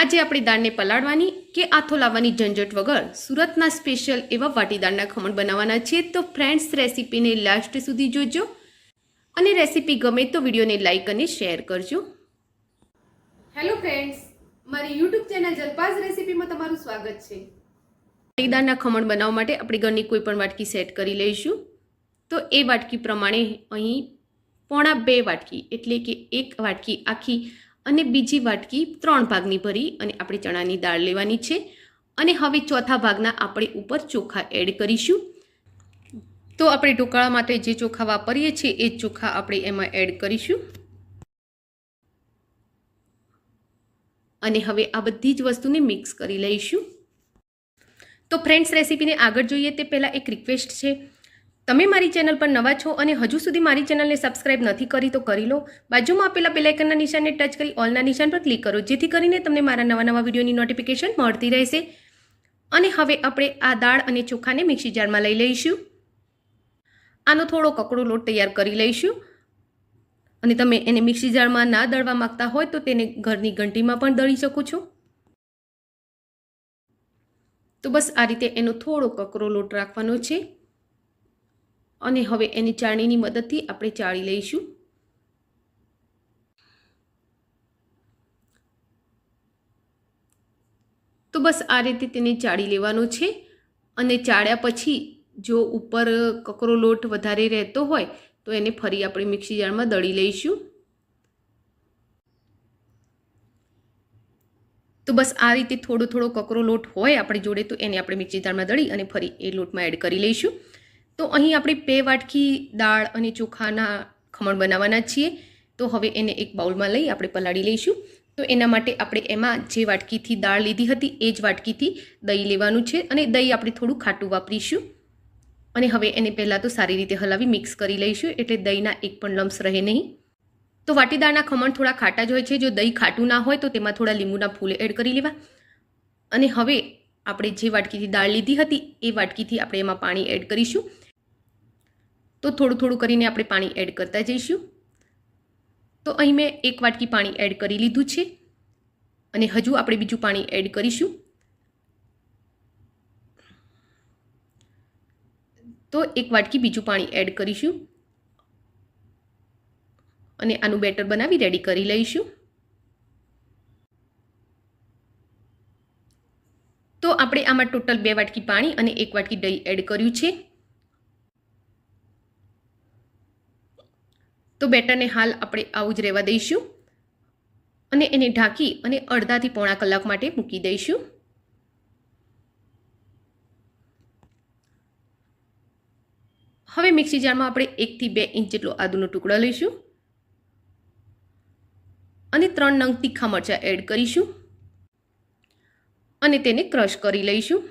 આજે આપણે દાળને પલાળવાની કે આથો લાવવાની ઝંઝટ વગર સુરતના સ્પેશિયલ એવા વાટીદાળના ખમણ બનાવવાના છે તો ફ્રેન્ડ્સ રેસીપીને લાસ્ટ સુધી જોજો. અને રેસીપી ગમે તો વિડીયોને લાઈક અને શેર કરજો. હેલો ફ્રેન્ડ્સ મારી યુટ્યુબ ચેનલ જલપાસ રેસીપીમાં તમારું સ્વાગત છે. વાટીદાળના ખમણ બનાવવા માટે આપણે ઘરની કોઈ પણ વાટકી સેટ કરી લઈશું. તો એ વાટકી પ્રમાણે અહીં પોણા બે વાટકી એટલે કે એક વાટકી આખી અને બીજી વાટકી ત્રણ ભાગની ભરી અને આપણે ચણાની દાળ લેવાની છે. અને હવે ચોથા ભાગના આપણે ઉપર ચોખા એડ કરીશું. તો આપણે ઢોકળા માટે જે ચોખા વાપરીએ છીએ, એ ચોખા આપણે એમાં એડ કરીશું. અને હવે આ બધી જ વસ્તુને મિક્સ કરી લઈશું. તો ફ્રેન્ડ્સ, રેસીપીને આગળ જોઈએ તે પહેલાં એક રિક્વેસ્ટ છે. તમે મારી ચેનલ પર નવા છો અને હજુ સુધી મારી ચેનલને સબસ્ક્રાઇબ નથી કરી તો કરી લો. બાજુમાં આપેલા બેલાઇકનના નિશાનને ટચ કરી ઓલના નિશાન પર ક્લિક કરો, જેથી કરીને તમને મારા નવા નવા વિડીયોની નોટિફિકેશન મળતી રહેશે. અને હવે આપણે આ દાળ અને ચોખાને મિક્સી જારમાં લઈ લઈશું. આનો થોડો કકડો લોટ તૈયાર કરી લઈશું. અને તમે એને મિક્સી જારમાં ના દળવા માંગતા હોય તો તેને ઘરની ઘંટીમાં પણ દળી શકો છો. તો બસ આ રીતે એનો થોડો કકરો લોટ રાખવાનો છે. અને હવે એની ચાળણીની મદદથી આપણે ચાળી લઈશું. તો બસ આ રીતે તેને ચાળી લેવાનો છે અને ચાળ્યા પછી જો ઉપર કકરો લોટ વધારે રહેતો હોય તો એને ફરી આપણે મિક્સી જારમાં દળી લઈશું. તો બસ આ રીતે થોડો થોડો કકરો લોટ હોય આપણી જોડે તો એને આપણે મિક્સી જારમાં દળી અને ફરી એ લોટમાં એડ કરી લઈશું. તો અહીં આપણે બે વાટકી દાળ અને ચોખાના ખમણ બનાવવાના છીએ. તો હવે એને એક બાઉલમાં લઈ આપણે પલાળી લઈશું. તો એના માટે આપણે એમાં જે વાટકીથી દાળ લીધી હતી એ જ વાટકીથી દહીં લેવાનું છે અને દહીં આપણે થોડું ખાટું વાપરીશું. અને હવે એને પહેલાં તો સારી રીતે હલાવી મિક્સ કરી લઈશું એટલે દહીંના એક પણ લમ્સ રહે નહીં. તો વાટીદાળના ખમણ થોડા ખાટા જ હોય છે. જો દહીં ખાટું ના હોય તો તેમાં થોડા લીંબુના ફૂલ એડ કરી લેવા. અને હવે આપણે જે વાટકીથી દાળ લીધી હતી એ વાટકીથી આપણે એમાં પાણી એડ કરીશું. તો થોડું થોડું કરીને આપણે પાણી એડ કરતા જઈશું. તો અહીં મેં એક વાટકી પાણી એડ કરી લીધું છે. અને હજુ આપણે બીજું પાણી એડ કરીશું. તો એક વાટકી બીજું પાણી એડ કરીશું. અને આનું બેટર બનાવી રેડી કરી લઈશું. તો આપણે આમાં ટોટલ બે વાટકી પાણી અને એક વાટકી દહીં એડ કર્યું છે. તો બેટરને હાલ આપણે આવું જ રહેવા દઈશું. અને એને ઢાંકી અને અડધાથી પોણા કલાક માટે મૂકી દઈશું. હવે મિક્સી જારમાં આપણે એકથી બે ઇંચ જેટલો આદુનો ટુકડો લઈશું. અને ત્રણ નંગ તીખા મરચાં એડ કરીશું. અને તેને ક્રશ કરી લઈશું.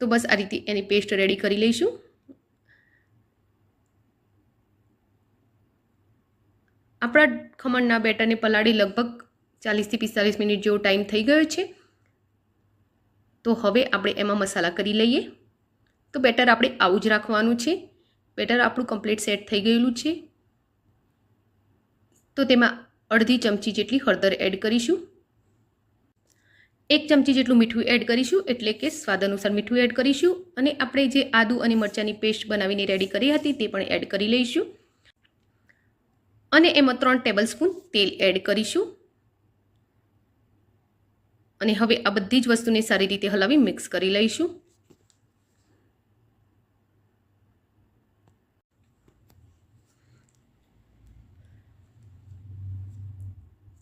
તો બસ આ રીતે એની પેસ્ટ રેડી કરી લઈશું. આપણા ખમણના બેટરને પલાળી લગભગ ચાલીસથી પિસ્તાલીસ મિનિટ જેવો ટાઈમ થઈ ગયો છે. તો હવે આપણે એમાં મસાલા કરી લઈએ. તો બેટર આપણે આવું જ રાખવાનું છે. બેટર આપણું કમ્પ્લીટ સેટ થઈ ગયેલું છે. તો તેમાં અડધી ચમચી જેટલી હળદર એડ કરીશું. એક ચમચી જેટલું મીઠું એડ કરીશું, એટલે કે સ્વાદ અનુસાર મીઠું એડ કરીશું. અને આપણે જે આદુ અને મરચાંની પેસ્ટ બનાવીને રેડી કરી હતી તે પણ એડ કરી લઈશું. અને એમાં ત્રણ ટેબલસ્પૂન તેલ એડ કરીશું. અને હવે આ બધી જ વસ્તુને સારી રીતે હલાવી મિક્સ કરી લઈશું.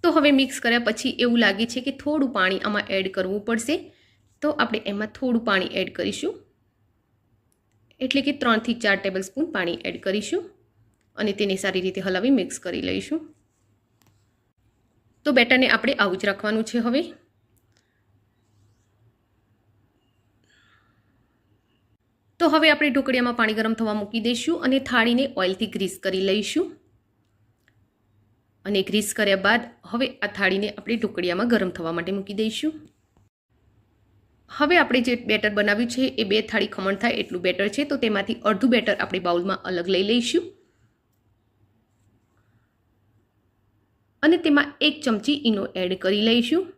તો હવે મિક્સ કર્યા પછી એવું લાગે છે કે થોડું પાણી આમાં એડ કરવું પડશે. તો આપણે એમાં થોડું પાણી એડ કરીશું. એટલે કે ત્રણથી ચાર ટેબલ સ્પૂન પાણી એડ કરીશું. અને તેને સારી રીતે હલાવી મિક્સ કરી લઈશું. તો બેટરને આપણે આવું જ રાખવાનું છે હવે. તો હવે આપણે ઢોકળિયામાં પાણી ગરમ થવા મૂકી દઈશું અને થાળીને ઓઇલથી ગ્રીસ કરી લઈશું. અને ગ્રીસ કર્યા બાદ હવે આ થાળીને આપણે ઢોકળિયામાં ગરમ થવા માટે મૂકી દઈશું. હવે આપણે જે બેટર બનાવ્યું છે એ બે થાળી ખમણ થાય એટલું બેટર છે, તો તેમાંથી અડધું બેટર આપણે બાઉલમાં અલગ લઈ લઈશું. અને તેમાં એક ચમચી ઈનો એડ કરી લઈશું.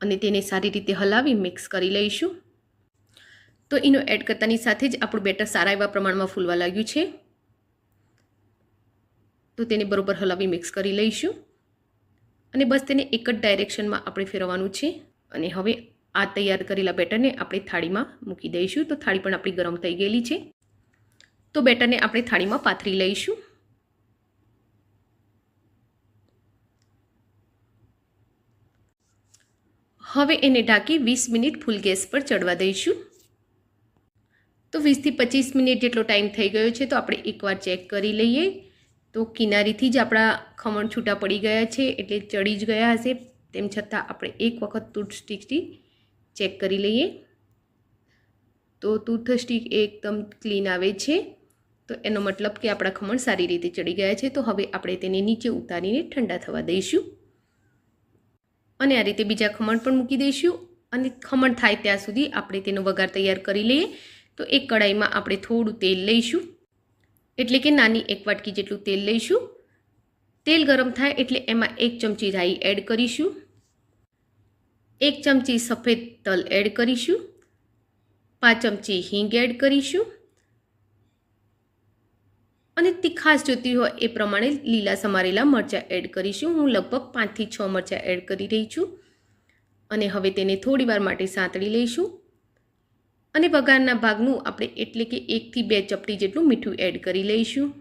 અને તેને સારી રીતે હલાવી મિક્સ કરી લઈશું. તો ઈનો એડ કરતાની સાથે જ આપણું બેટર સારા એવા પ્રમાણમાં ફૂલવા લાગ્યું છે. તો તેને બરોબર હલાવી મિક્સ કરી લઈશું. અને બસ તેને એક જ ડાયરેક્શનમાં આપણે ફેરવવાનું છે. અને હવે આ તૈયાર કરેલા બેટરને આપણે થાળીમાં મૂકી દઈશું. તો થાળી પણ આપણી ગરમ થઈ ગયેલી છે. તો બેટરને આપણે થાળીમાં પાથરી લઈશું. હવે એને ઢાંકી વીસ મિનિટ ફૂલ ગેસ પર ચડવા દઈશું. તો વીસથી પચીસ મિનિટ જેટલો ટાઈમ થઈ ગયો છે તો આપણે એકવાર ચેક કરી લઈએ. તો કિનારીથી જ આપણા ખમણ છૂટા પડી ગયા છે એટલે ચડી જ ગયા હશે. તેમ છતાં આપણે એક વખત ટૂથ સ્ટીકથી ચેક કરી લઈએ. તો ટૂથ સ્ટીક એકદમ ક્લીન આવે છે. તો એનો મતલબ કે આપણા ખમણ સારી રીતે ચડી ગયા છે. તો હવે આપણે તેને નીચે ઉતારીને ઠંડા થવા દઈશું. અને આ રીતે બીજા ખમણ પણ મૂકી દઈશું અને ખમણ થાય ત્યાં સુધી આપણે તેનો વઘાર તૈયાર કરી લઈએ. તો એક કડાઈમાં આપણે થોડું તેલ લઈશું. એટલે કે નાની એક વાટકી જેટલું તેલ લઈશું. તેલ ગરમ થાય એટલે એમાં એક ચમચી રાઈ એડ કરીશું. એક ચમચી સફેદ તલ એડ કરીશું. પાંચ ચમચી હિંગ એડ કરીશું. અને તીખાશ જોતી હોય એ પ્રમાણે લીલા સમારેલા મરચાં એડ કરીશું. હું લગભગ પાંચથી છ મરચાં એડ કરી રહી છું. અને હવે તેને થોડી વાર માટે સાંતળી લઈશું. અને વઘારના ભાગનું આપણે એટલે કે એકથી બે ચપટી જેટલું મીઠું એડ કરી લઈશું.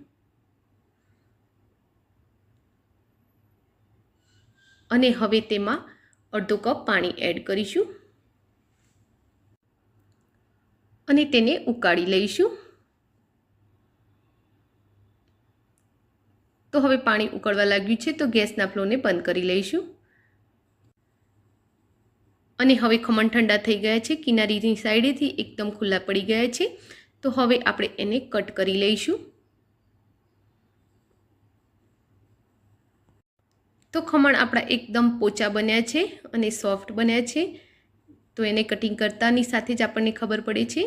અને હવે તેમાં અડધો કપ પાણી એડ કરીશું. અને તેને ઉકાળી લઈશું. તો હવે પાણી ઉકળવા લાગ્યું છે તો ગેસના ફ્લોને બંધ કરી લઈશું. અને હવે ખમણ ઠંડા થઈ ગયા છે, કિનારીની સાઈડેથી એકદમ ખુલ્લા પડી ગયા છે, તો હવે આપણે એને કટ કરી લઈશું. તો ખમણ આપણા એકદમ પોચા બન્યા છે અને સોફ્ટ બન્યા છે, તો એને કટિંગ કરતાની સાથે જ આપણને ખબર પડે છે.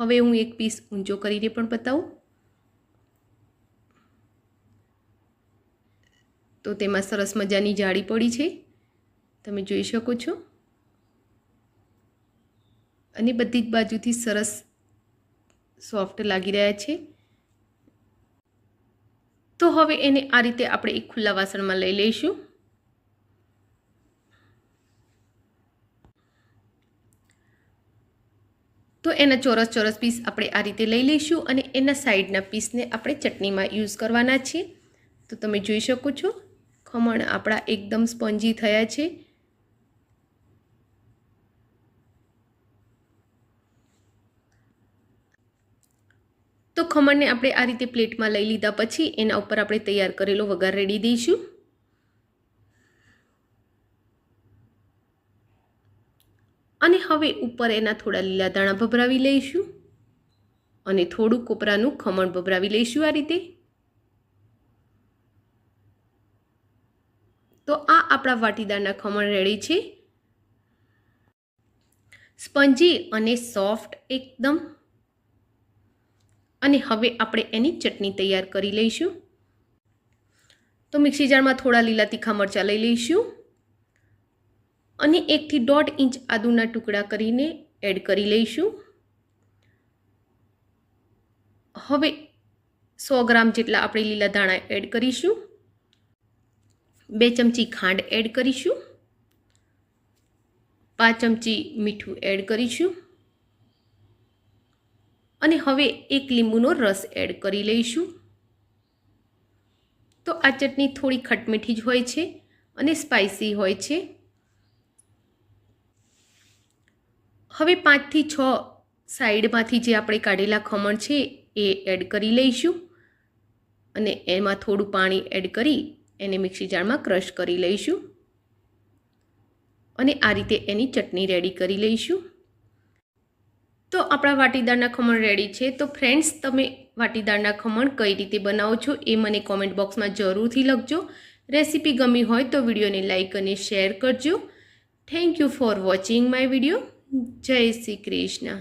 હવે હું એક પીસ ઊંચો કરીને પણ બતાવું. તો તેમાં સરસ મજાની જાળી પડી છે. તમે જોઈ શકો છો. અને બધી જ બાજુથી સરસ સોફ્ટ લાગી રહ્યા છે. તો હવે એને આ રીતે આપણે એક ખુલ્લા વાસણમાં લઈ લઈશું. તો એના ચોરસ ચોરસ પીસ આપણે આ રીતે લઈ લઈશું અને એના સાઈડના પીસને આપણે ચટણીમાં યુઝ કરવાના છીએ. તો તમે જોઈ શકો છો. ખમણ આપણા એકદમ સ્પંજી થયા છે. તો ખમણને આપણે આ રીતે પ્લેટમાં લઈ લીધા પછી એના ઉપર આપણે તૈયાર કરેલો વઘાર રેડી દઈશું. અને હવે ઉપર એના થોડા લીલા દાણા ભભરાવી લઈશું. અને થોડું કોપરાનું ખમણ ભભરાવી લઈશું આ રીતે. તો આ આપણા વાટીદારના ખમણ રેડી છે. સ્પંજી અને સોફ્ટ એકદમ. અને હવે આપણે એની ચટણી તૈયાર કરી લઈશું. તો મિક્સી જારમાં થોડા લીલા તીખા મરચાં લઈ લઈશું. અને એકથી દોઢ ઇંચ આદુના ટુકડા કરીને એડ કરી લઈશું. હવે સો ગ્રામ જેટલા આપણે લીલા ધાણા એડ કરીશું. બે ચમચી ખાંડ એડ કરીશું. પાંચ ચમચી મીઠું એડ કરીશું. અને હવે એક લીંબુનો રસ એડ કરી લઈશું. તો આ ચટણી થોડી ખટમીઠી જ હોય છે અને સ્પાઇસી હોય છે. હવે પાંચથી છ સાઈડમાંથી જે આપણે કાઢેલા ખમણ છે એ એડ કરી લઈશું. અને એમાં થોડું પાણી એડ કરી એને મિક્સી જારમાં ક્રશ કરી લઈશું અને આ રીતે એની ચટણી રેડી કરી લઈશું. તો આપણા વાટીદારના ખમણ રેડી છે. તો ફ્રેન્ડ્સ તમે વાટીદારના ખમણ કઈ રીતે બનાવો છો એ મને કોમેન્ટ બોક્સમાં જરૂરથી લખજો. રેસીપી ગમી હોય તો વિડીયોને લાઇક અને શેર કરજો. Thank you for watching my video જય શ્રી કૃષ્ણ.